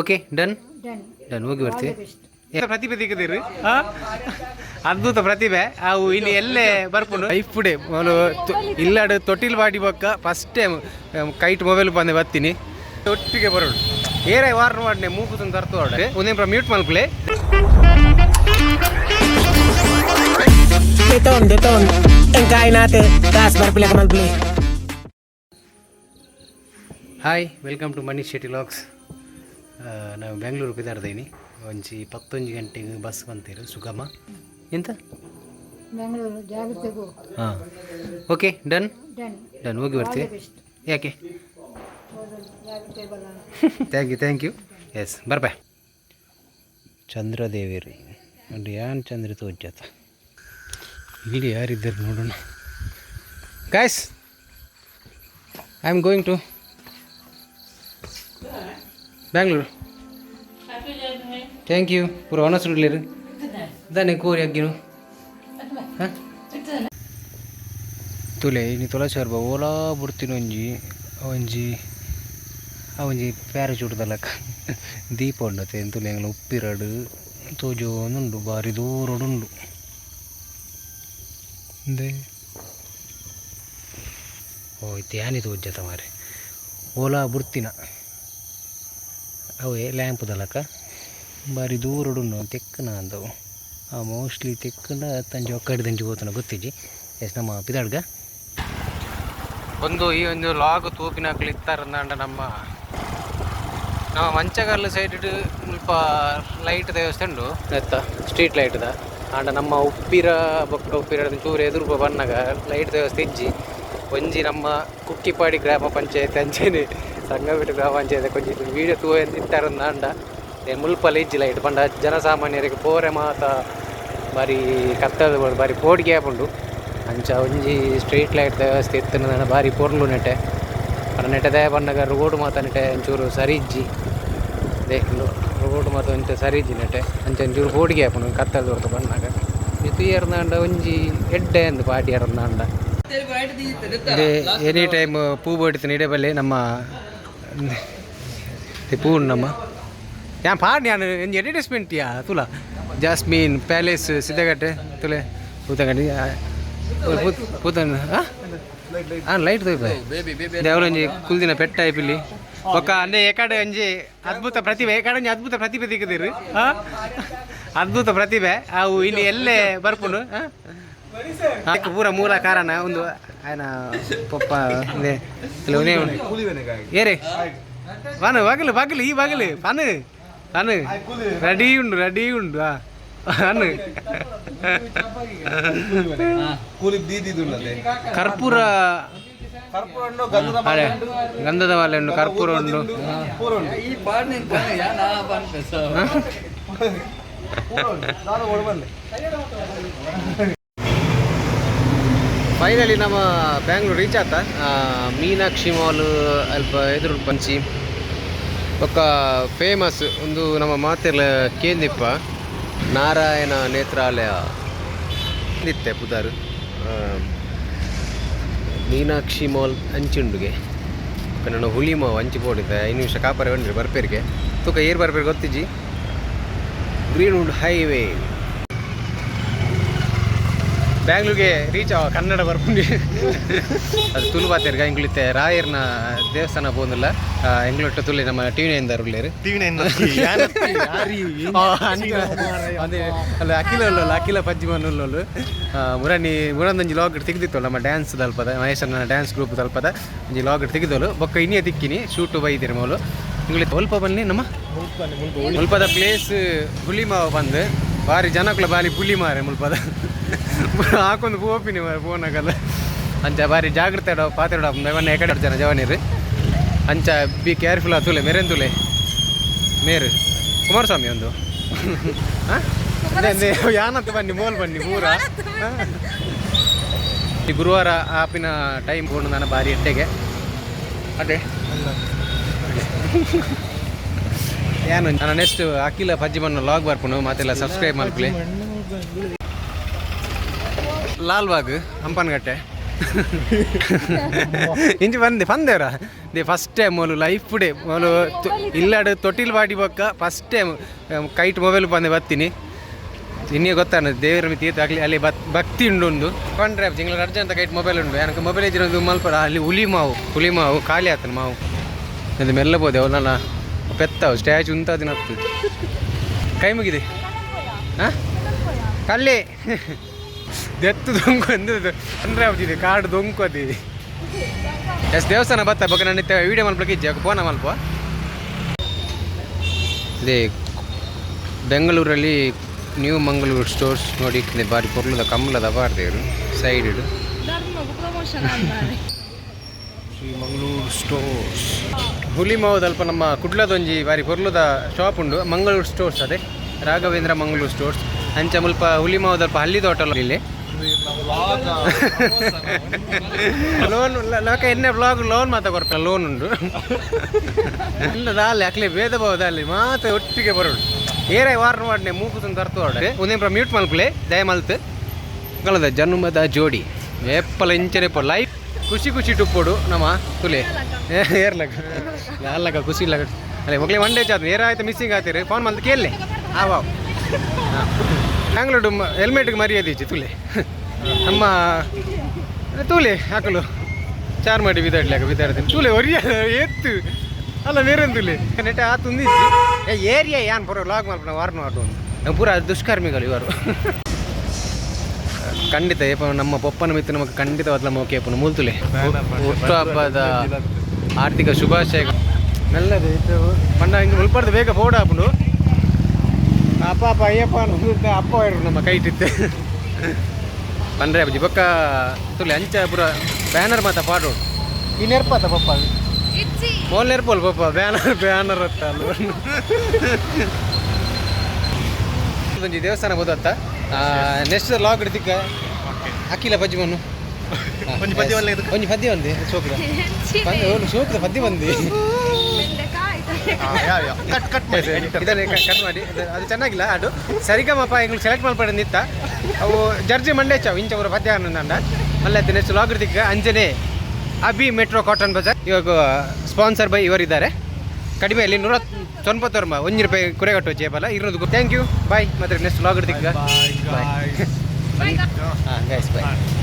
Okay done done ಹೋಗಿ ಬರ್ತೀವಿ ಪ್ರತಿಭೆ ತೆಗೆದಿರಿ ಅದ್ಭುತ ಪ್ರತಿಭೆ. ಅವು ಇಲ್ಲಿ ಎಲ್ಲೇ ಬರ್ಪುಂಡು ಡೇ ಮೊದಲು ಇಲ್ಲಾಡು ತೊಟ್ಟಿಲ್ ಬಾಡಿ ಬೊಕ್ಕ ಫಸ್ಟ್ ಟೈಮ್ ಕೈಟ್ ಮೊಬೈಲ್ ಬಂದೆ ಬರ್ತೀನಿ. ಒಟ್ಟಿಗೆ ಬರೋಣ. ಏರೈ ವಾರ ಮಾಡ್ನೆ ಮೂಗು ತಂದು ತರ್ತು ಒಂದೇ ಪ್ರ ಮ್ಯೂಟ್ ಮಾಡ್ಕೊಳ್ಳಿ. Hi welcome to Manish Shetty LOX ನಾವು ಬೆಂಗಳೂರು ಬಿದ್ದಾಡ್ದೀನಿ ಒಂಜಿ ಪತ್ತೊಂದು ಗಂಟೆಗೆ ಬಸ್ ಬಂತೀರು ಸುಗಮ. ಎಂತ? ಬೆಂಗಳೂರು ಜಾಗ್ರತೆಗೂ ಹಾಂ. ಓಕೆ ಡನ್ ಡನ್ ಹೋಗಿ ಬರ್ತೀವಿ. ಯಾಕೆ? ಥ್ಯಾಂಕ್ ಯು ಥ್ಯಾಂಕ್ ಯು ಎಸ್ ಬರ್ಬೆ. ಚಂದ್ರದೇವಿರಿ. ನೋಡಿ ಏನು ಚಂದ್ರ ತೋಜತ ಇಲ್ಲಿ ಯಾರಿದ್ದಾರೆ ನೋಡೋಣ. Guys I am going to Bangalore thank you ಪೂರ ರೀ ದಾನೆ ಕೋರಿ ಅಗ್ಗಿನು ಹಾಂ ತುಲೆ ಇನ್ನು ತುಳಸಿ ಬಾ ಓಲಾ ಬಿಡ್ತೀನಿ ಒಂಜಿ ಒಂಜಿ ಅವಂಜಿ ಪ್ಯಾರ ಪ್ಯಾರಚೂಟ್ ದಲಕ ದೀಪ ಉಂಡತೆ ತುಲೆ ಎಂಗ್ಲ ಉಪ್ಪಿರಡು ತೋಜೋನುಂಡು ಬಾರಿ ದೂರಡುಂಡು ದೇ ಓ ತ್ಯಾನಿ ತೋಜ್ಜತ ಮಾರೆ ಓಲಾ ಬುರ್ತಿನ ಅವೇ ಲ್ಯಾಂಪ್ ದಲಕ ಬಾರಿ ದೂರಡುಂಡು ತೆಕ್ಕನ ಅಂದವು ಆ ಮೋಸ್ಟ್ಲಿ ತೆಕ್ಕನ ತಂಜಿ ಒಕ್ಕಡಿ ದಂಜಿ ಹೋತನ ಗೊತ್ತಿಜ್ಜಿ? ಎಸ್ ನಮ್ಮ ಪಿದಾಡ್ಗ? ಒಂದು ಈ ಒಂದು ಲಾಗ್ ತೂಪಿನಾಕ್ಲಿ ಇತ್ತಾರಂದಾಂಡ ನಮ್ಮ ನಮ್ಮ ಮಂಚಗಲ್ಲು ಸೈಡ್ ಸ್ವಲ್ಪ ಲೈಟ್ ವ್ಯವಸ್ಥೆ ಉಂಡು ಎತ್ತ ಸ್ಟ್ರೀಟ್ ಲೈಟ್ದ ಆಂಡ ನಮ್ಮ ಉಪ್ಪಿರ ಬೊಕ್ಕ ಉಪ್ಪಿರ ಚೂರು ಎದುರು ಬಣ್ಣಗ ಲೈಟ್ ವ್ಯವಸ್ಥೆ ಇಜ್ಜಿ. ಒಂಜಿ ನಮ್ಮ ಕುಕ್ಕಿಪಾಡಿ ಗ್ರಾಮ ಪಂಚಾಯತ್ ಅಂಚೆನೆ. ಸಂಗಬಿಟ್ಟು ಗ್ರಾಮ ಪಂಚಾಯತ್ ಕೊಂಚ ವೀಡಿಯೋ ತೂ ಇತ್ತಾರಂದಾಂಡ ಮುಲ್ಪಲ್ಲಿ ಇಜ್ಜಿ ಲೈಟ್ ಪಂಡ ಜನಸಾಮಾನ್ಯರಿಗೆ ಪೋರೆ ಮಾತ ಬಾರಿ ಕತ್ತದ ಬಾರಿ ಪೋಡಿಗೆ ಆಪುಂಡು ಅಂಚ ಒಂಜಿ ಸ್ಟ್ರೀಟ್ ಲೈಟ್ ವ್ಯವಸ್ಥೆ ಇತ್ತು ಬಾರಿ ಪೊರ್ಲು ನೆಟೆ ಪಂಡ ನೆಟದೆ ಪಂಡಗ ರೋಡ್ ಮಾತ ನೆಟೆ ಒಂಚೂರು ಸರಿಜ್ಜಿ. ಅದೇ ರೋಡ್ ಮಾತ ಒಂಚ ಸರಿಜ್ಜಿ ನೆಟೆ ಅಂಚ ಒಂಚೂರು ಪೋಡಿಗೆ ಆಪುಂಡು ಕತ್ತದ ಹೊರತು ಪಂಡಾಗ ಇದು ಏರ್ನಾಂಡ ಒಂಜಿ ಎಡ್ಡೆ ಅಂದು ಪಾಟಿ ಇದೇ ಎನಿ ಟೈಮ್ ಪೂ ಬೋಡಿತು ಇಡೇ ಬಲ್ಲಿ ನಮ್ಮ ಪೂ ನಮ್ಮ ಯಾ ಪಾಡ್ ಯಾನ್ ಒಂಜಿ ಅಡ್ವರ್ಟೈಸ್ಮೆಂಟ್ ಯಾ ತುಲ ಜಾಸ್ಮಿನ್ ಪ್ಯಾಲೇಸ್ ಸಿದ್ದಗಟ್ಟೆ ತುಲೆ ಪೂತಗಂಡಿ ಪೂತನ್ ಹಾಂ ಲೈಟ್ ದೇವರ ಒಂಜಿ ಕುಲ್ದಿನ ಪೆಟ್ಟ ಐಪಿಲ್ಲಿ ಒಕ್ಕ ಅಂದೆ ಏಕಡೆ ಒಂಜಿ ಅದ್ಭುತ ಪ್ರತಿಭೆ ಏಕಡೆ ಒಂಜಿ ಅದ್ಭುತ ಹಾ ಅದ್ಭುತ ಪ್ರತಿಭೆ ಅವು ಇಲ್ಲಿ ಎಲ್ಲೇ ಅದಕ್ಕೆ ಪೂರ ಮೂಲ ಕಾರಣ, ಒಂದು ಆಯ್ನ ಪಪ್ಪ ಕೆಲವನೇ ಏರೆ? ಬಾನು, ಬಾಗಿಲು ಬಾಗಿಲು, ಈ ಬಾಗಿಲು, ಬಾನು ಬಾನು. ರೆಡಿ ಉಂಡು ರೆಡಿ ಉಂಡು ದೀದಿದುಲ್ಲದೆ ಕರ್ಪೂರ ಗಂಧದ ಮಾಲೆ ಉಂಡು, ಕರ್ಪೂರ ಉಂಡು. ಫೈನಲಿ ನಮ್ಮ ಬ್ಯಾಂಗ್ಳೂರ್ ರೀಚ್ ಆತ. ಮೀನಾಕ್ಷಿ ಮಾಲ್ ಅಲ್ಪ ಎದುರು ಪಂಚಿ. ಒಕ್ಕ ಫೇಮಸ್ ಒಂದು ನಮ್ಮ ಮಾತಿರ್ಲ ಕೇಂದಿಪ್ಪ ನಾರಾಯಣ ನೇತ್ರಾಲಯ. ನಿತ್ತೆ ಪುದಾರು. ಮೀನಾಕ್ಷಿ ಮಾಲ್ ಅಂಚುಂಡುಗೆ. ನನ್ನ ಹುಲಿ ಮಾವು ಅಂಚಿ ಪೋಡಿದ್ದೆ ಐದು ನಿಮಿಷ ಕಾಪರೆ ಬಂದ್ರಿ ಬರ್ಪೇರಿಗೆ. ತೂಕ ಏರ್ ಬರ್ಪೇರಿ ಗೊತ್ತಿಜ್ಜಿ. ಗ್ರೀನ್ವುಡ್ ಹೈವೇ ಬ್ಯಾಂಗ್ಳೂರ್ಗೆ ರೀಚ್ ಆವ ಕನ್ನಡ ಬರ್ಕೊಂಡು ಅದು ತುಲು ಪಾತಿರ್ಗ ಎಂಗ್ಲುತ್ತೆ ರಾಯರ್ನ ದೇವಸ್ಥಾನ ಪೋಂದಿಲ್ಲ ಎಂಗ್ಲುಟ್ಟು ತುಳಿ ನಮ್ಮ ಟಿವಿ ನೈನ್ ಉಳ್ಳೇರು ಟಿವಿ ನೈನ್ ಅದೇ ಅಲ್ಲ ಅಖಿಲ ಉಳ್ಳೋಲ್ಲ ಅಖಿಲ ಪಜ್ಜಿಮನ್ ಉಳ್ಳೋಳು ಮುರಣಿ ಮುರಂದಂಜಿ ಲಾಗ್ ತೆಗೆದಿತ್ತು ನಮ್ಮ ಡ್ಯಾನ್ಸ್ ದಲ್ಪದ ಮಹೇಶನ ಡ್ಯಾನ್ಸ್ ಗ್ರೂಪ್ ದಲ್ಪದ. ಒಂಜಿ ಲಾಗ್ ತೆಗೆದೋಳು ಬೊಕ್ಕ ಇನ್ನೇ ತಿಕ್ಕಿನಿ ಶೂಟ್ ಬೈದಿರಿ ಮೋಲು ಇಂಗ್ಲಿತ್ತು ಒಲ್ಪ ಬನ್ನಿ ನಮ್ಮ ಒಲ್ಪದ ಪ್ಲೇಸ್ ಹುಲಿಮಾವ ಬಂದು ಭಾರಿ ಜನಕ್ಕಲ ಬಾರಿ ಪುಲಿ ಮಾರೆ ಮುಲ್ಪದ ಹಾಕೊಂದು ಪೋಪಿನಿ ಮಾರೆ ಫೋನಾಗಲ್ಲ ಅಂಚ ಬಾರಿ ಜಾಗ್ರತೆ ಇಡೋ ಪಾತ್ರ ಇಡೋ ಇವನ್ನ ಎಕಡೆ ಜನ ಜವಾನಿರು ಅಂಚ ಬಿ ಕೇರ್ಫುಲ್ ಆತುಲೆ ತುಲೆ ಮೇರು. ಕುಮಾರಸ್ವಾಮಿ ಒಂದು. ಯಾನಂತ ಬನ್ನಿ, ಮೋಲ್ ಬನ್ನಿ, ಪೂರ. ಈ ಗುರುವಾರ ಆಪಿನ ಟೈಮ್ ಕೊಂಡು ನಾನು ಭಾರಿ ಎಟ್ಟೆಗೆ. ಅದೇ. ಏನು? ನಾನು ನೆಕ್ಸ್ಟ್ ಅಖಿಲ ಪಜ್ಜಿ ಬಣ್ಣ ಲಾಗ್ ಬರ್ಪುನು, ಮತ್ತೆಲ್ಲ ಸಬ್ಸ್ಕ್ರೈಬ್ ಮಾಡ್ಕೊಳ್ಳಿ. ಲಾಲ್ಬಾಗ್ ಹಂಪನಗಟ್ಟೆ ಇಂಚು ಬಂದೆ ಬಂದೇವ್ರ ದೇ ಫಸ್ಟ್ ಟೈಮ್ ಮೊಲು ಲೈಫ್ ಡೇ ಮೊಲು ಇಲ್ಲಾಡು ತೊಟ್ಟಿಲ್ ಬಾಡಿ ಬೊಕ್ಕ ಫಸ್ಟ್ ಟೈಮ್ ಕೈಟ್ ಮೊಬೈಲ್ ಬಂದೆ, ಬರ್ತೀನಿ. ಇನ್ನೇ ಗೊತ್ತಾನ ದೇವರ ತೀರ್ಥ ಆಗಲಿ ಅಲ್ಲಿ ಬತ್ ಭಕ್ತಿ ಉಂಡು ಒಂದು. ಕೊಂಡ್ರೆ ಜಿಂಗ್ಲ ಅರ್ಜೆಂಟ್ ಕೈಟ್ ಮೊಬೈಲ್ ಉಂಡು. ನನಗೆ ಮೊಬೈಲ್ ಇದ್ದಿರೋದು ಮಲ್ಪ ಅಲ್ಲಿ ಹುಲಿ ಮಾವು ಹುಲಿ ಮಾವು, ಖಾಲಿ ಆತನ ಮಾವು. ಅದು ಮೆಲ್ಲ ಅವನಲ್ಲ ಅವನ ಪೆತ್ತವು ಸ್ಟ್ಯಾಚು ಉಂತಾದಿನ ಕೈ ಮುಗಿದೆ? ಹಾಂ? ಕಲ್ಲಿ. ದೆತ್ತು ದೊಂಕು ಅಂದ್ರೆ ಅಂದ್ರೆ ಆಗ್ತಿದೆ ಕಾಡು ದೊಂಕು ಅದಿ ಎಸ್, ದೇವಸ್ಥಾನ ಬತ್ತ ಬಗ್ಗೆ ನನ್ನ ವಿಡಿಯೋ ಮಲ್ಪಕ್ಕೆ ಇಜ್ಜೆ ಫೋನ ಮಲ್ಪ ಇದೇ, ಬೆಂಗಳೂರಲ್ಲಿ ನ್ಯೂ ಮಂಗಳೂರು ಸ್ಟೋರ್ಸ್ ನೋಡಿ ಬಾರಿ ಪೊರ್ಲದ ಕಮ್ಮಲದ ಬಾರ್ದೇವರು ಸೈಡ್ ಇಡು. ಮಂಗಳೂರು ಸ್ಟೋರ್ಸ್ ಹುಲಿ ಮಾವುದಲ್ಪ ನಮ್ಮ ಕುಡ್ಲದೊಂಜಿ ಬಾರಿ ಪೊರ್ಲದ ಶಾಪ್ ಉಂಡು. ಮಂಗಳೂರು ಸ್ಟೋರ್ಸ್ ಅದೇ. ರಾಘವೇಂದ್ರ ಮಂಗಳೂರು ಸ್ಟೋರ್ಸ್ ಅಂಚ ಮುಲ್ಪ ಹುಲಿ ಮಾವುದಲ್ಪ ಹಳ್ಳಿ ತೋಟಲ್ಲ ಇಲ್ಲಿ ಲೋನ್ ಲೋಕ ಎನ್ನೆ ಬ್ಲಾಗ್ ಲೋನ್ ಮಾತ ಕೊರಪ ಲೋನ್ ಉಂಡು. ಇಲ್ಲ ದಾಲೆ, ಅಕ್ಲೆ ಭೇದ ಭಾವ ದಾಲೆ ಮಾತ ಒಟ್ಟಿಗೆ ಬರೋಡು ಏರೆ ವಾರ್ನ್ ಮಾಡ್ನೆ, ಮೂಕು ತರ್ತು ಹೊಡೆ ಒಂದೇ ಮ್ಯೂಟ್ ಮಲ್ಪಲೆ ದಯ ಮಲ್ತ್ ಕಳದ ಜನ್ಮದ ಜೋಡಿ. ಎಪ್ಪಲ ಇಂಚನೆ ಲೈಫ್ ಖುಷಿ ಖುಷಿ ಟುಪ್ಪೋಡು ನಮ್ಮ ತುಲೆ. ಏರ್ಲಕ ಅಲ್ಲಕ ಖುಷಿ ಇಲ್ಲ ಅಲ್ಲೇ ಮಕ್ಳಿಗೆ ಒನ್ ಡೇ ಚಾತ್ ಏರ್ ಆಯ್ತು ಮಿಸ್ಸಿಂಗ್ ಆಯ್ತೀರಿ? ಫೋನ್ ಬಂದು ಕೇಳಲಿ. ಆ ವಾವ್. ಬ್ಯಾಂಗ್ಳೂರು ಹೆಲ್ಮೆಟ್ಗೆ ಮರ್ಯಾದೆ ಇಚ್ಚಿ ತುಲೆ. ನಮ್ಮ ತೂಲೆ ಹಾಕಲು. ಚಾರ್ ಮಾಡಿ ಬಿದಾಡ್ಲಾಕ ಬಿದಾಡ್ತೀನಿ ತೂಲೆ ಒರಿಯ ಎತ್ತು. ಅಲ್ಲ ಬೇರೆ ತುಲೆ? ನೆಟ್ಟ ಆ ಏ ಏರಿಯಾ ಏನು ಪೂರ ಲಾಗ್ ಮಾಡ್ಬಿಡ ವಾರ್ನ ವಾರ್ನು ಒಂದು ಪೂರ ದುಷ್ಕರ್ಮಿಗಳು ಇವರು. ಖಂಡಿತ ಏಪ ನಮ್ಮ ಪಪ್ಪನ ಮಿತ್ರ ನಮಗೆ ಖಂಡಿತವಾದ ಮೋಕೆ ಪುನ ಮೂಲ್ತುಲೆ ಹುಟ್ಟುಹಬ್ಬದ ಆರ್ಥಿಕ ಶುಭಾಶಯ. ಮೆಲ್ಲದೆ ಪಂಡ ಹಿಂಗೆ ಮುಲ್ಪಡ್ದು ಬೇಗ ಫೋಡ ಹಾಕೊಂಡು. ಅಪ್ಪ ಅಪ್ಪ ಅಯ್ಯಪ್ಪ ಅನ್ನೋದು ಅಪ್ಪ ಇರು ನಮ್ಮ ಕೈಟಿತ್ತೆ ಪಂಡ್ರೆ ಅಜ್ಜಿ ಬೊಕ್ಕ ತುಲೆ ಅಂಚ ಪೂರ ಬ್ಯಾನರ್ ಮಾತ ಪಾಡು ಈ ನೆರ್ಪಾತ ಪಪ್ಪ ಮೋಲ್ ನೆರ್ಪೋಲ್ ಪಪ್ಪ ಬ್ಯಾನರ್ ಬ್ಯಾನರ್ ಅತ್ತ ಒಂಜಿ ದೇವಸ್ಥಾನ ಬೋದತ್ತ ನೆಕ್ಸ್ಟ್ ಲಾಗ್ ಇಡ್ತಿಕ್ಕ ಹಾಕಿಲ್ಲ ಪಜ್ಜಿ ಮಣ್ಣು ಒಂಜಿ ಪದ್ಯ ಒಂಜಿ ಪದ್ಯ ಒಂದಿ ಒಂದು ಶೋಕದ ಪದ್ಯ ಬಂದಿ ಇದನ್ನೇ ಕಟ್ ಮಾಡಿ. ಅದು- ಅದು ಚೆನ್ನಾಗಿಲ್ಲ ಅದು. ಸರಿಗಮಪ್ಪ ಎಂಗ್ಳು ಸೆಲೆಕ್ಟ್ ಮಾಡ್ಬೇಡ ನಿತ್ತ ಅವು ಜರ್ಜಿ ಮಂಡೇಚಾವ್ ಇಂಚ ಅವರ ಪದ್ಯ ಅಂಡ ಮಲ್ಲ ನೆಕ್ಸ್ಟ್ ಲಾಗ್ ಇಡ್ತಿಕ್ಕ ಅಂಜನೆ. ಅಬಿ ಮೆಟ್ರೋ ಕಾಟನ್ ಬಜಾರ್ ಇವಾಗ ಸ್ಪಾನ್ಸರ್ ಬೈ ಇವರಿದ್ದಾರೆ. ಕಡಿಮೆಯಲ್ಲಿ ನೂರ ತೊಂಬತ್ತು ರೂಪಾಯಿ ಒಂದು ರೂಪಾಯಿ ಕುರೆ ಕುರೆಗಟ್ಟು ಜೇಬಲ್ಲ ಇರೋದು ಥ್ಯಾಂಕ್ ಯು ಬಾಯ್ ಮತ್ತೆ ನೆಕ್ಸ್ಟ್ ಲಾಗ್ ಇಡ್ತೀವಿ ಬಾಯ್ ಹಾಂ ಗೈಸ್ ಬಾಯ್